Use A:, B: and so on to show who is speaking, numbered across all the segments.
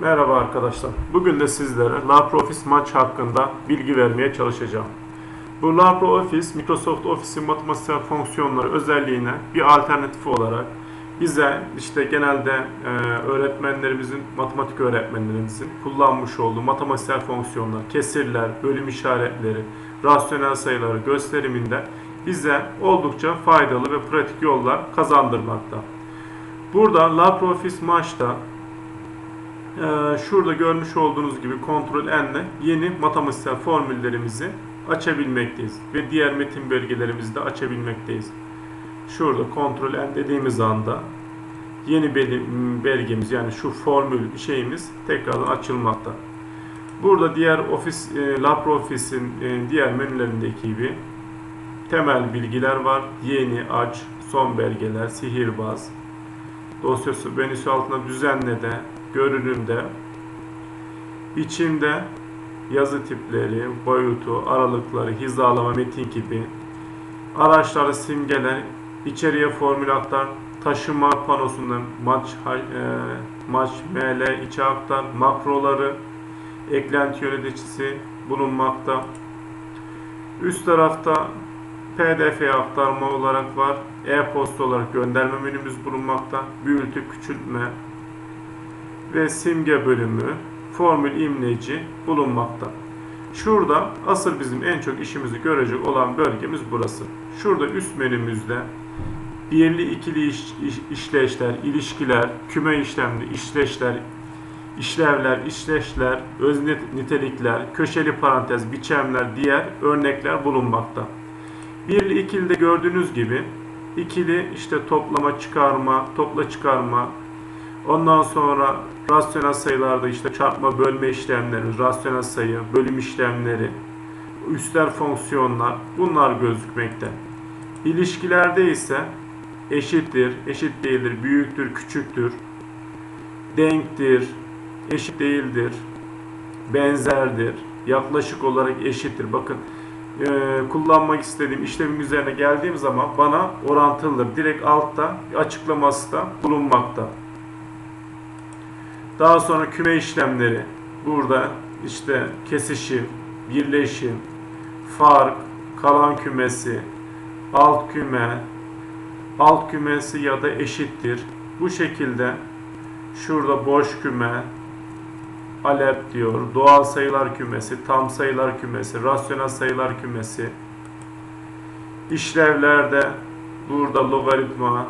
A: Merhaba arkadaşlar. Bugün de sizlere LibreOffice Match hakkında bilgi vermeye çalışacağım. Bu LibreOffice, Microsoft Office'in matematiksel fonksiyonları özelliğine bir alternatif olarak bize işte genelde e, öğretmenlerimizin, matematik öğretmenlerimizin kullanmış olduğu matematiksel fonksiyonlar, kesirler, bölüm işaretleri, rasyonel sayıları gösteriminde bize oldukça faydalı ve pratik yollar kazandırmakta. Burada LibreOffice Match'ta ee, şurada görmüş olduğunuz gibi Ctrl N ile yeni matematiksel formüllerimizi açabilmekteyiz. Ve diğer metin belgelerimizi de açabilmekteyiz. Şurada Ctrl N dediğimiz anda yeni bel- belgemiz yani şu formül şeyimiz tekrardan açılmakta. Burada diğer Office, e, LibreOffice'in e, diğer menülerindeki gibi temel bilgiler var. Yeni, aç, son belgeler, sihirbaz, dosyası menüsü altında düzenle de görünümde, biçimde yazı tipleri, boyutu, aralıkları, hizalama, metin gibi, araçları simgeler, içeriye formül aktar, taşıma panosundan maç, e, maç, ml, içe aktar, makroları, eklenti yöneticisi bulunmakta. Üst tarafta PDF'ye aktarma olarak var. E-posta olarak gönderme menümüz bulunmakta. Büyütü, küçültme, ve simge bölümü, formül imleci bulunmakta. Şurada asıl bizim en çok işimizi görecek olan bölgemiz burası. Şurada üst menümüzde birli ikili iş, iş- işleyişler, ilişkiler, küme işlemli işleşler, işlevler, işleşler, öz nit- nitelikler, köşeli parantez, biçemler, diğer örnekler bulunmakta. Birli ikili de gördüğünüz gibi ikili işte toplama, çıkarma, topla çıkarma, Ondan sonra rasyonel sayılarda işte çarpma bölme işlemleri, rasyonel sayı, bölüm işlemleri, üstel fonksiyonlar bunlar gözükmekte. İlişkilerde ise eşittir, eşit değildir, büyüktür, küçüktür, denktir, eşit değildir, benzerdir, yaklaşık olarak eşittir. Bakın e, kullanmak istediğim işlemin üzerine geldiğim zaman bana orantılıdır. Direkt altta açıklaması da bulunmakta. Daha sonra küme işlemleri. Burada işte kesişim, birleşim, fark, kalan kümesi, alt küme, alt kümesi ya da eşittir. Bu şekilde şurada boş küme, alep diyor, doğal sayılar kümesi, tam sayılar kümesi, rasyonel sayılar kümesi. İşlevlerde burada logaritma,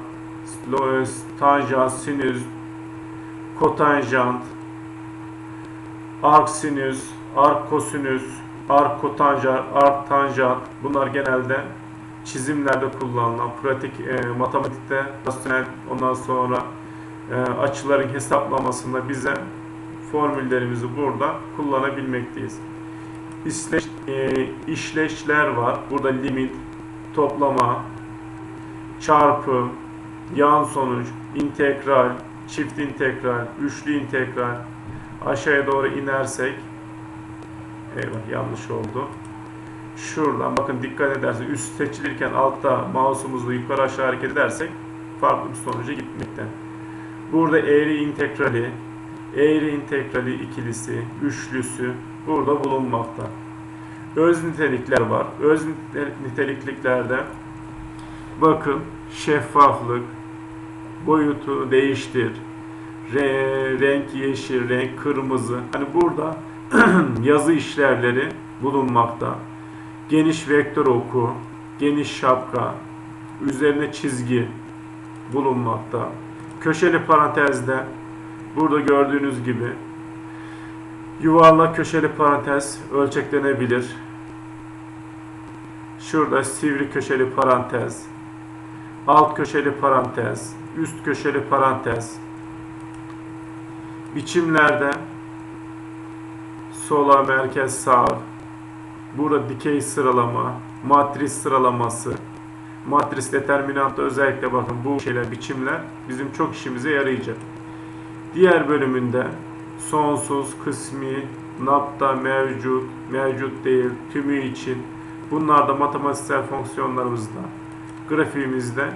A: lo- tanjant, sinüs, kotanjant, arc sinüs, arc kosinüs, arc kotanjant, arc tanjant bunlar genelde çizimlerde kullanılan pratik e, matematikte rasyonel ondan sonra e, açıların hesaplamasında bize formüllerimizi burada kullanabilmekteyiz. İşleş, e, işleşler var. Burada limit, toplama, çarpı, yan sonuç, integral, çift integral, üçlü integral aşağıya doğru inersek eyvah yanlış oldu. Şuradan bakın dikkat ederseniz üst seçilirken altta mouse'umuzla yukarı aşağı hareket edersek farklı bir sonuca gitmekte. Burada eğri integrali, eğri integrali ikilisi, üçlüsü burada bulunmakta. Öz nitelikler var. Öz nite- nitelikliklerde bakın şeffaflık, boyutu değiştir. Re- renk yeşil, renk kırmızı. Hani burada yazı işlevleri bulunmakta. Geniş vektör oku, geniş şapka, üzerine çizgi bulunmakta. Köşeli parantezde burada gördüğünüz gibi yuvarlak köşeli parantez ölçeklenebilir. Şurada sivri köşeli parantez, alt köşeli parantez, üst köşeli parantez, biçimlerde sola, merkez, sağ, burada dikey sıralama, matris sıralaması, matris determinantı özellikle bakın bu şeyler, biçimler bizim çok işimize yarayacak. Diğer bölümünde sonsuz, kısmi, napta, mevcut, mevcut değil, tümü için bunlar da matematiksel fonksiyonlarımızda, grafiğimizde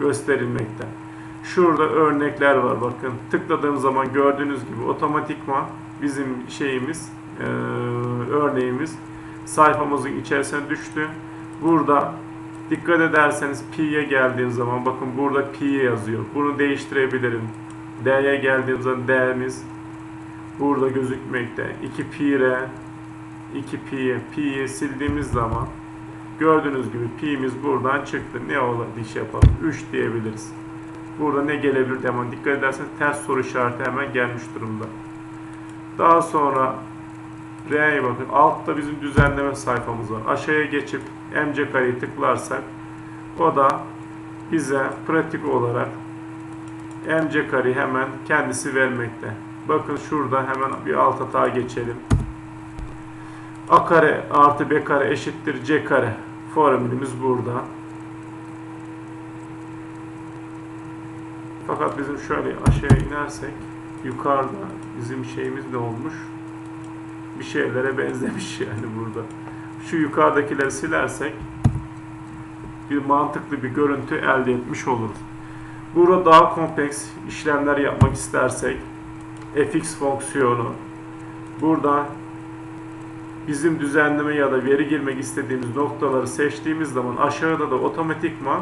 A: gösterilmekte. Şurada örnekler var bakın. Tıkladığım zaman gördüğünüz gibi otomatikman bizim şeyimiz eee, örneğimiz sayfamızın içerisine düştü. Burada dikkat ederseniz pi'ye geldiğim zaman bakın burada pi yazıyor. Bunu değiştirebilirim. D'ye geldiğim zaman D'miz burada gözükmekte. 2 pi r 2 pi'ye pi'yi sildiğimiz zaman gördüğünüz gibi pi'miz buradan çıktı. Ne olur iş yapalım? 3 diyebiliriz. Burada ne gelebilir diye dikkat ederseniz ters soru işareti hemen gelmiş durumda. Daha sonra R'ye bakın. Altta bizim düzenleme sayfamız var. Aşağıya geçip MC kareyi tıklarsak o da bize pratik olarak MC kareyi hemen kendisi vermekte. Bakın şurada hemen bir alt hata geçelim. A kare artı B kare eşittir C kare formülümüz burada. Fakat bizim şöyle aşağıya inersek yukarıda bizim şeyimiz ne olmuş? Bir şeylere benzemiş yani burada. Şu yukarıdakileri silersek bir mantıklı bir görüntü elde etmiş oluruz. Burada daha kompleks işlemler yapmak istersek fx fonksiyonu burada bizim düzenleme ya da veri girmek istediğimiz noktaları seçtiğimiz zaman aşağıda da otomatikman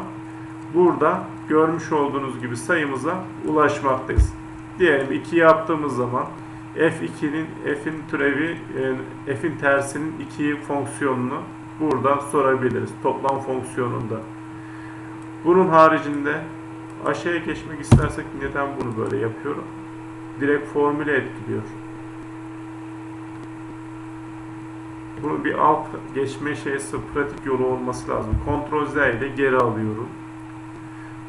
A: burada görmüş olduğunuz gibi sayımıza ulaşmaktayız. Diyelim 2 yaptığımız zaman f2'nin f'in türevi e, f'in tersinin 2 fonksiyonunu burada sorabiliriz toplam fonksiyonunda. Bunun haricinde aşağıya geçmek istersek neden bunu böyle yapıyorum? Direkt formüle etkiliyor. Bunun bir alt geçme şeysi pratik yolu olması lazım. Ctrl Z ile geri alıyorum.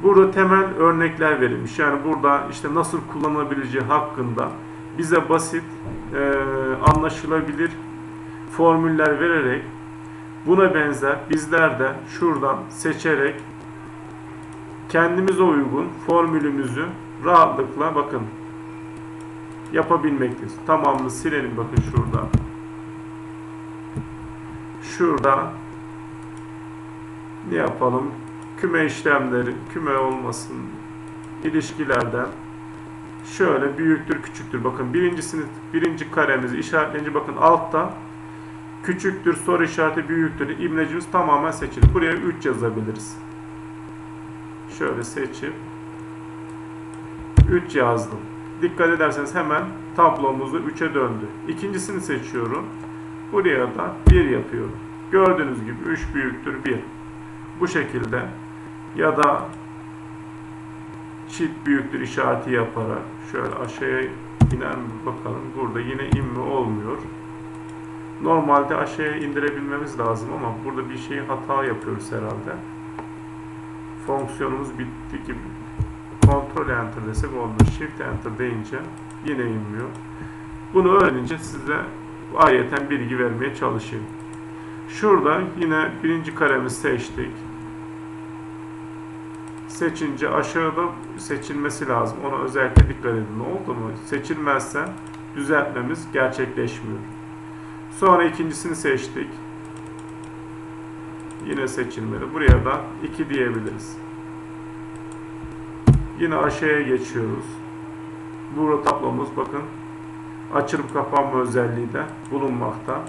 A: Burada temel örnekler verilmiş. Yani burada işte nasıl kullanılabileceği hakkında bize basit, e, anlaşılabilir formüller vererek buna benzer bizler de şuradan seçerek kendimize uygun formülümüzü rahatlıkla bakın yapabilmekteyiz. Tamamını silelim bakın şurada. Şurada ne yapalım? Küme işlemleri, küme olmasın ilişkilerden şöyle büyüktür küçüktür. Bakın birincisini birinci karemizi işaretleyince bakın altta küçüktür soru işareti büyüktür imlecimiz tamamen seçili. Buraya 3 yazabiliriz. Şöyle seçip 3 yazdım. Dikkat ederseniz hemen tablomuzu 3'e döndü. İkincisini seçiyorum. Buraya da 1 yapıyorum. Gördüğünüz gibi 3 büyüktür 1. Bu şekilde ya da çift büyüktür işareti yaparak şöyle aşağıya iner mi bakalım. Burada yine inme olmuyor. Normalde aşağıya indirebilmemiz lazım ama burada bir şeyi hata yapıyoruz herhalde. Fonksiyonumuz bitti gibi. Ctrl Enter desek olmuyor. Shift Enter deyince yine inmiyor. Bunu öğrenince size ayeten bilgi vermeye çalışayım. Şurada yine birinci karemizi seçtik. Seçince aşağıda seçilmesi lazım. Ona özellikle dikkat edin. Oldu mu? Seçilmezse düzeltmemiz gerçekleşmiyor. Sonra ikincisini seçtik. Yine seçilmeli. Buraya da 2 diyebiliriz. Yine aşağıya geçiyoruz. Burada tablomuz bakın açılıp kapanma özelliği de bulunmakta.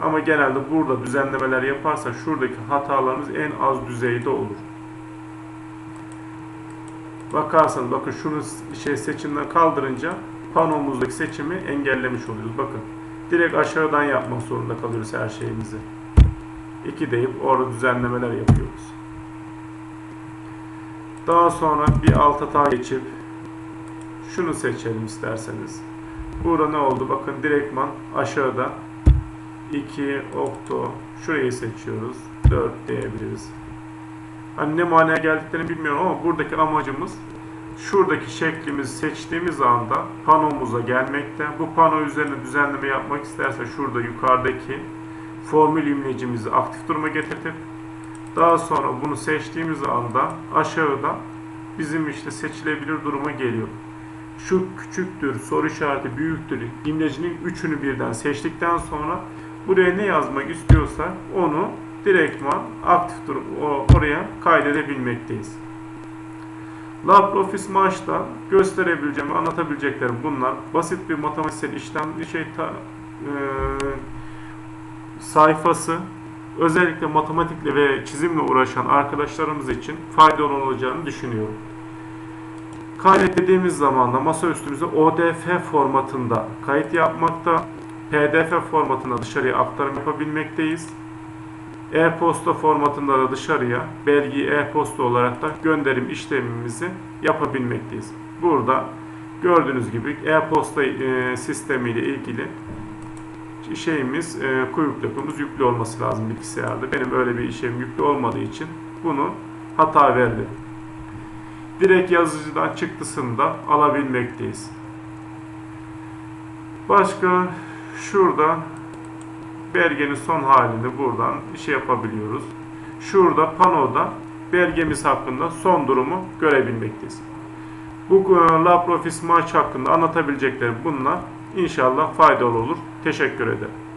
A: Ama genelde burada düzenlemeler yaparsa şuradaki hatalarımız en az düzeyde olur. Bakarsanız bakın şunu şey seçimden kaldırınca panomuzdaki seçimi engellemiş oluyoruz. Bakın direkt aşağıdan yapmak zorunda kalıyoruz her şeyimizi. 2 deyip orada düzenlemeler yapıyoruz. Daha sonra bir alt hata geçip şunu seçelim isterseniz. Burada ne oldu? Bakın direktman aşağıda 2 okto şurayı seçiyoruz. 4 diyebiliriz. Hani ne manaya geldiklerini bilmiyorum ama buradaki amacımız şuradaki şeklimizi seçtiğimiz anda panomuza gelmekte. Bu pano üzerine düzenleme yapmak isterse şurada yukarıdaki formül imlecimizi aktif duruma getirtip daha sonra bunu seçtiğimiz anda aşağıda bizim işte seçilebilir duruma geliyor. Şu küçüktür, soru işareti büyüktür imlecinin üçünü birden seçtikten sonra buraya ne yazmak istiyorsak onu direktman aktif durum oraya kaydedebilmekteyiz. LabreOffice Maaş'ta gösterebileceğim, anlatabileceklerim bunlar. Basit bir matematiksel işlem bir şey ta, e, sayfası özellikle matematikle ve çizimle uğraşan arkadaşlarımız için faydalı olacağını düşünüyorum. Kaydet dediğimiz zaman da masaüstümüze ODF formatında kayıt yapmakta, PDF formatında dışarıya aktarım yapabilmekteyiz. E-posta formatında da dışarıya belgi e-posta olarak da gönderim işlemimizi yapabilmekteyiz. Burada gördüğünüz gibi e-posta e, sistemiyle ilgili şeyimiz, e, kuyruk yapımız yüklü olması lazım bilgisayarda. Benim öyle bir işim yüklü olmadığı için bunu hata verdi. Direkt yazıcıdan çıktısını da alabilmekteyiz. Başka şurada belgenin son halini buradan şey yapabiliyoruz. Şurada panoda belgemiz hakkında son durumu görebilmekteyiz. Bu e, LabreOffice March hakkında anlatabileceklerim bunlar. İnşallah faydalı olur. Teşekkür ederim.